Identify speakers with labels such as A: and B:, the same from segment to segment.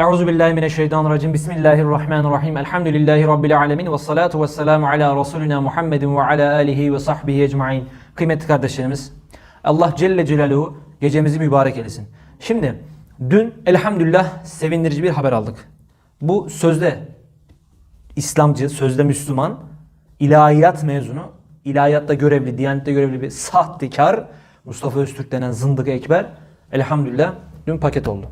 A: Euzu billahi mineşşeytanirracim. Bismillahirrahmanirrahim. Elhamdülillahi rabbil alamin ve salatu vesselamu ala rasulina Muhammedin ve ala alihi ve sahbihi ecmaîn. Kıymetli kardeşlerimiz, Allah Celle Celaluhu gecemizi mübarek eylesin. Şimdi dün elhamdülillah sevindirici bir haber aldık. Bu sözde İslamcı, sözde Müslüman, ilahiyat mezunu, ilahiyatta görevli, diyanette görevli bir sahtekar Mustafa Öztürk denen zındık ekber elhamdülillah dün paket oldu.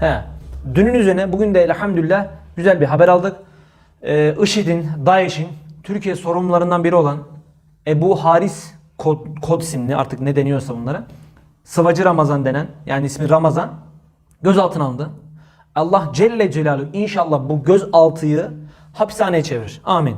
A: He. Dünün üzerine bugün de elhamdülillah güzel bir haber aldık. Ee, IŞİD'in, DAEŞ'in Türkiye sorumlularından biri olan Ebu Haris Kod, Kodsimli artık ne deniyorsa bunlara. Sıvacı Ramazan denen yani ismi Ramazan gözaltına alındı. Allah Celle Celaluhu inşallah bu gözaltıyı hapishaneye çevirir. Amin.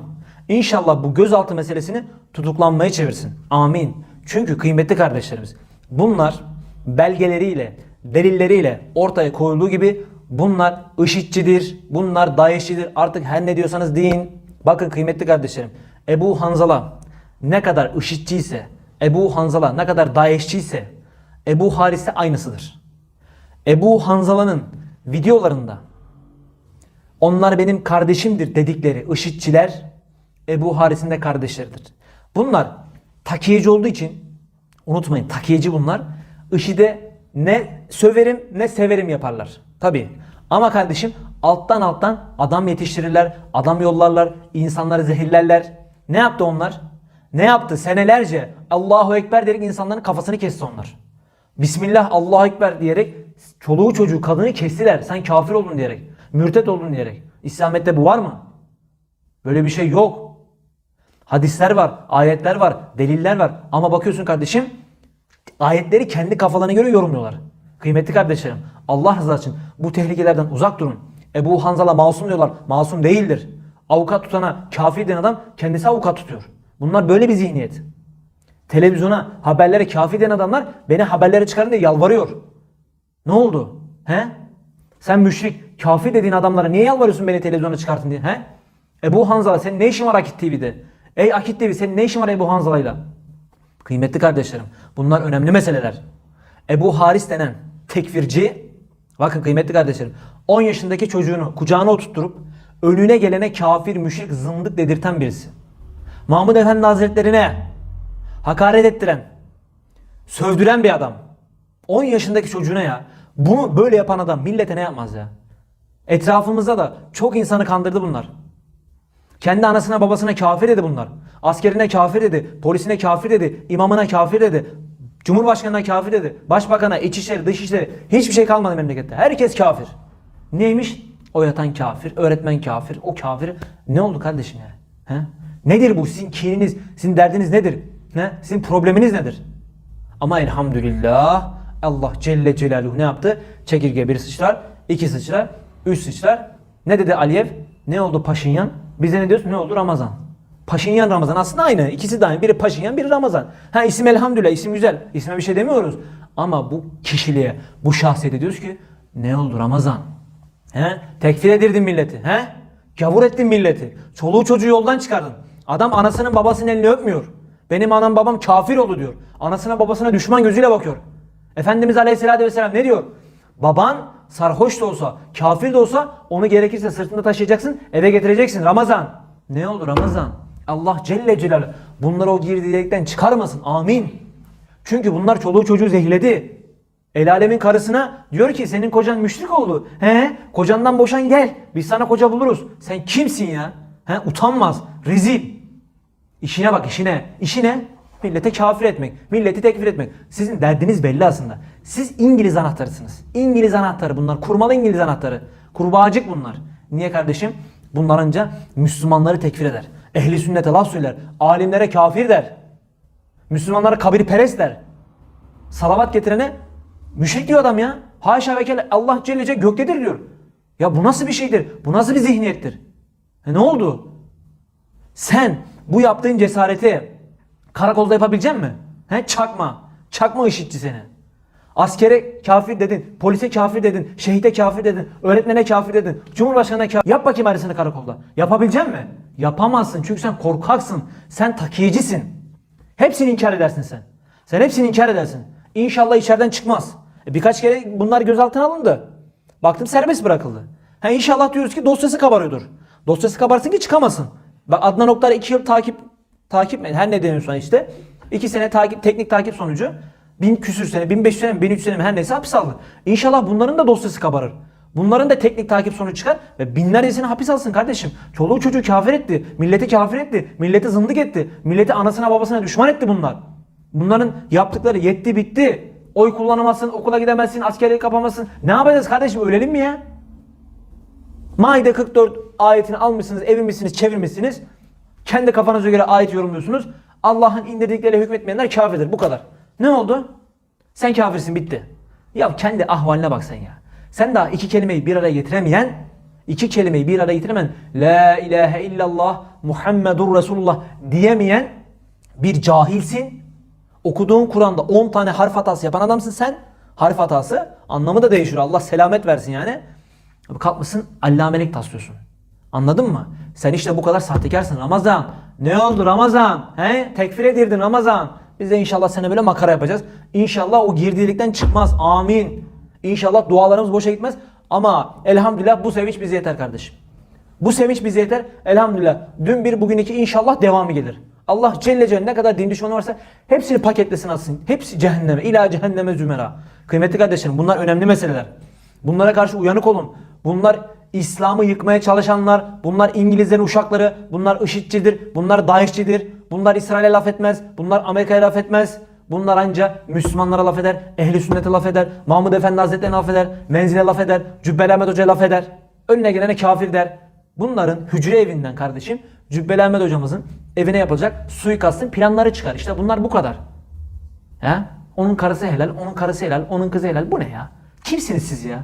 A: İnşallah bu gözaltı meselesini tutuklanmaya çevirsin. Amin. Çünkü kıymetli kardeşlerimiz bunlar belgeleriyle, delilleriyle ortaya koyulduğu gibi bunlar IŞİD'cidir, bunlar DAEŞ'cidir. Artık her ne diyorsanız deyin. Bakın kıymetli kardeşlerim. Ebu Hanzala ne kadar IŞİD'ci ise, Ebu Hanzala ne kadar DAEŞ'ci ise Ebu Haris de aynısıdır. Ebu Hanzala'nın videolarında onlar benim kardeşimdir dedikleri IŞİD'çiler Ebu Haris'in de kardeşleridir. Bunlar takiyeci olduğu için unutmayın takiyeci bunlar. IŞİD'e ne söverim ne severim yaparlar. Tabi. Ama kardeşim alttan alttan adam yetiştirirler, adam yollarlar, insanları zehirlerler. Ne yaptı onlar? Ne yaptı? Senelerce Allahu Ekber diyerek insanların kafasını kesti onlar. Bismillah Allahu Ekber diyerek çoluğu çocuğu kadını kestiler. Sen kafir oldun diyerek. Mürtet oldun diyerek. İslamiyet'te bu var mı? Böyle bir şey yok. Hadisler var, ayetler var, deliller var. Ama bakıyorsun kardeşim ayetleri kendi kafalarına göre yorumluyorlar. Kıymetli kardeşlerim Allah rızası için bu tehlikelerden uzak durun. Ebu Hanzala masum diyorlar. Masum değildir. Avukat tutana kafir den adam kendisi avukat tutuyor. Bunlar böyle bir zihniyet. Televizyona, haberlere kafir den adamlar beni haberlere çıkarın diye yalvarıyor. Ne oldu? He? Sen müşrik, kafir dediğin adamlara niye yalvarıyorsun beni televizyona çıkartın diye? He? Ebu Hanzala senin ne işin var Akit TV'de? Ey Akit TV senin ne işin var Ebu Hanzala'yla? Kıymetli kardeşlerim bunlar önemli meseleler. Ebu Haris denen tekfirci bakın kıymetli kardeşlerim 10 yaşındaki çocuğunu kucağına oturtturup önüne gelene kafir, müşrik, zındık dedirten birisi. Mahmud Efendi Hazretlerine hakaret ettiren, sövdüren bir adam. 10 yaşındaki çocuğuna ya bunu böyle yapan adam millete ne yapmaz ya? Etrafımızda da çok insanı kandırdı bunlar. Kendi anasına babasına kafir dedi bunlar. Askerine kafir dedi, polisine kafir dedi, imamına kafir dedi, cumhurbaşkanına kafir dedi, başbakana, içişleri, dışişleri hiçbir şey kalmadı memlekette. Herkes kafir. Neymiş? O yatan kafir, öğretmen kafir, o kafir. Ne oldu kardeşim ya? He? Nedir bu? Sizin kininiz, sizin derdiniz nedir? Ne? Sizin probleminiz nedir? Ama elhamdülillah Allah Celle Celaluhu ne yaptı? Çekirge bir sıçrar, iki sıçrar, üç sıçrar. Ne dedi Aliyev? Ne oldu Paşinyan? Bize ne diyoruz? Ne oldu Ramazan? Paşinyan Ramazan aslında aynı. İkisi de aynı. Biri Paşinyan, biri Ramazan. Ha isim elhamdülillah, isim güzel. İsme bir şey demiyoruz. Ama bu kişiliğe, bu şahsiyete diyoruz ki ne oldu Ramazan? He? Tekfir edirdin milleti. He? Gavur ettin milleti. Çoluğu çocuğu yoldan çıkardın. Adam anasının babasının elini öpmüyor. Benim anam babam kafir oldu diyor. Anasına babasına düşman gözüyle bakıyor. Efendimiz Aleyhisselatü Vesselam ne diyor? Baban sarhoş da olsa, kafir de olsa onu gerekirse sırtında taşıyacaksın, eve getireceksin. Ramazan. Ne oldu Ramazan? Allah Celle Celaluhu bunları o girdiği çıkarmasın. Amin. Çünkü bunlar çoluğu çocuğu zehirledi. El alemin karısına diyor ki senin kocan müşrik oldu. He? Kocandan boşan gel. Biz sana koca buluruz. Sen kimsin ya? He? Utanmaz. Rezil. İşine bak işine. İşine millete kafir etmek. Milleti tekfir etmek. Sizin derdiniz belli aslında. Siz İngiliz anahtarısınız. İngiliz anahtarı bunlar. Kurmalı İngiliz anahtarı. Kurbağacık bunlar. Niye kardeşim? Bunlar anca Müslümanları tekfir eder. Ehli sünnete laf söyler. Alimlere kafir der. Müslümanlara kabir perest der. Salavat getirene müşrik diyor adam ya. Haşa ve kelle Allah Celle Celle göktedir diyor. Ya bu nasıl bir şeydir? Bu nasıl bir zihniyettir? E ne oldu? Sen bu yaptığın cesareti karakolda yapabilecek mi? He çakma. Çakma işitçi seni. Askere kafir dedin, polise kafir dedin, şehite kafir dedin, öğretmene kafir dedin, cumhurbaşkanına kafir. Yap bakayım aynısını karakolda. Yapabilecek mi? Yapamazsın çünkü sen korkaksın. Sen takiyecisin. Hepsini inkar edersin sen. Sen hepsini inkar edersin. İnşallah içeriden çıkmaz. E birkaç kere bunlar gözaltına alındı. Baktım serbest bırakıldı. Ha inşallah diyoruz ki dosyası kabarıyordur. Dosyası kabarsın ki çıkamasın. Bak Adnan Oktar 2 yıl takip takip? Her ne deniyorsa işte. 2 sene takip teknik takip sonucu bin küsür sene, 1500 sene mi, 1300 sene her neyse hapis aldı. İnşallah bunların da dosyası kabarır. Bunların da teknik takip sonucu çıkar ve binlercesini hapis alsın kardeşim. Çoluğu çocuğu kafir etti. Milleti kafir etti. Milleti zındık etti. Milleti anasına babasına düşman etti bunlar. Bunların yaptıkları yetti bitti. Oy kullanamazsın, okula gidemezsin, askerliği kapamazsın. Ne yapacağız kardeşim ölelim mi ya? Maide 44 ayetini almışsınız, evirmişsiniz, çevirmişsiniz. Kendi kafanıza göre ayet yorumluyorsunuz. Allah'ın indirdikleriyle hükmetmeyenler kafirdir. Bu kadar. Ne oldu? Sen kafirsin bitti. Ya kendi ahvaline bak sen ya. Sen daha iki kelimeyi bir araya getiremeyen, iki kelimeyi bir araya getiremeyen, La ilahe illallah Muhammedur Resulullah diyemeyen bir cahilsin. Okuduğun Kur'an'da 10 tane harf hatası yapan adamsın sen. Harf hatası anlamı da değişir. Allah selamet versin yani. Kalkmışsın allamelik taslıyorsun. Anladın mı? Sen işte bu kadar sahtekarsın Ramazan. Ne oldu Ramazan? He? Tekfir edirdin Ramazan. Biz de inşallah sana böyle makara yapacağız. İnşallah o girdilikten çıkmaz. Amin. İnşallah dualarımız boşa gitmez. Ama elhamdülillah bu sevinç bize yeter kardeşim. Bu sevinç bize yeter. Elhamdülillah. Dün bir bugün iki inşallah devamı gelir. Allah Celle Celle ne kadar din düşmanı varsa hepsini paketlesin atsın. Hepsi cehenneme. ila cehenneme zümera. Kıymetli kardeşlerim bunlar önemli meseleler. Bunlara karşı uyanık olun. Bunlar İslam'ı yıkmaya çalışanlar, bunlar İngilizlerin uşakları, bunlar IŞİD'cidir, bunlar DAEŞ'cidir, bunlar İsrail'e laf etmez, bunlar Amerika'ya laf etmez. Bunlar ancak Müslümanlara laf eder, ehli sünnete laf eder, Mahmud Efendi Hazretleri'ne laf eder, menzile laf eder, Cübbeli Ahmet Hoca'ya laf eder. Önüne gelene kafir der. Bunların hücre evinden kardeşim Cübbeli Ahmet Hocamızın evine yapılacak suikastın planları çıkar. İşte bunlar bu kadar. Ya? Onun karısı helal, onun karısı helal, onun kızı helal. Bu ne ya? Kimsiniz siz ya?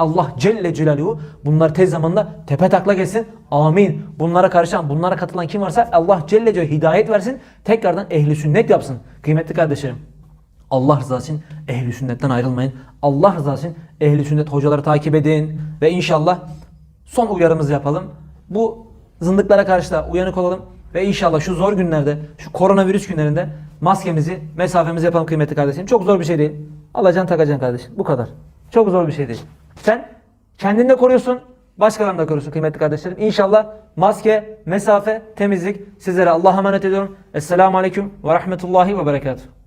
A: Allah Celle Celaluhu bunlar tez zamanda tepe taklak etsin. Amin. Bunlara karışan, bunlara katılan kim varsa Allah Celle Celaluhu hidayet versin. Tekrardan ehli sünnet yapsın. Kıymetli kardeşlerim. Allah rızası için ehli sünnetten ayrılmayın. Allah rızası için ehli sünnet hocaları takip edin. Ve inşallah son uyarımızı yapalım. Bu zındıklara karşı da uyanık olalım. Ve inşallah şu zor günlerde, şu koronavirüs günlerinde maskemizi, mesafemizi yapalım kıymetli kardeşim. Çok zor bir şey değil. Alacaksın takacaksın kardeşim. Bu kadar. Çok zor bir şey değil. Sen kendini de koruyorsun, başkalarını da koruyorsun kıymetli kardeşlerim. İnşallah maske, mesafe, temizlik sizlere Allah'a emanet ediyorum. Esselamu Aleyküm ve Rahmetullahi ve Berekatuhu.